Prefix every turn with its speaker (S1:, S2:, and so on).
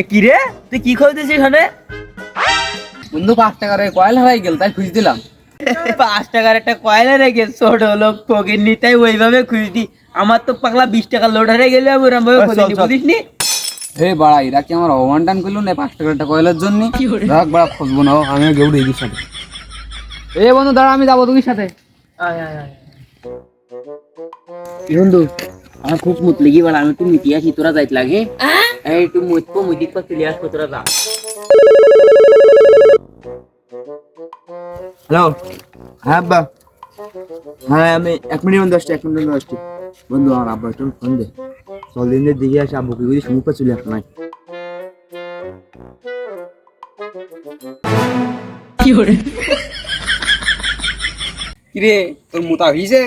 S1: এ কি রে? তুই কি খুঁজতেছিস ওখানে?
S2: বন্ধু পাঁচ টাকার কয়েল হারাই গেল তাই খুঁজ দিলাম।
S1: পাঁচ টাকার একটা কয়লা রেখে ছোট লোক ফকির নি তাই ওইভাবে খুঁজতি। আমার তো পাগলা বিশ টাকার লোড হারে গেলে আমি ওরম ভাবে খুঁজিনি বুঝিস নি
S2: হে বাড়া এরা কি আমার করল না পাঁচ টাকার একটা কয়েলের জন্য? রাখ বাড়া খুঁজবো না আমি গেউড়ে এদিক সাথে। এ বন্ধু দাঁড়া আমি যাব তোর সাথে।
S1: কি বন্ধু আমার খুব মুত লেগে বলা আমি একটু মিটি আসি তোরা যাইত লাগে। একটু মুতপো মুদিক পর চলে আসব তোরা যা।
S3: হ্যালো? হ্যাঁ আব্বা। হ্যাঁ আমি এক মিনিট মধ্যে আসছি এক মিনিট মধ্যে আসছি। বন্ধু আমার আব্বা একটু ফোন দে। চল দিনের দিকে আসে আব্বু কি বুঝি সমুখ চলে আসে নাই
S2: কিরে তোর মোতা হইছে?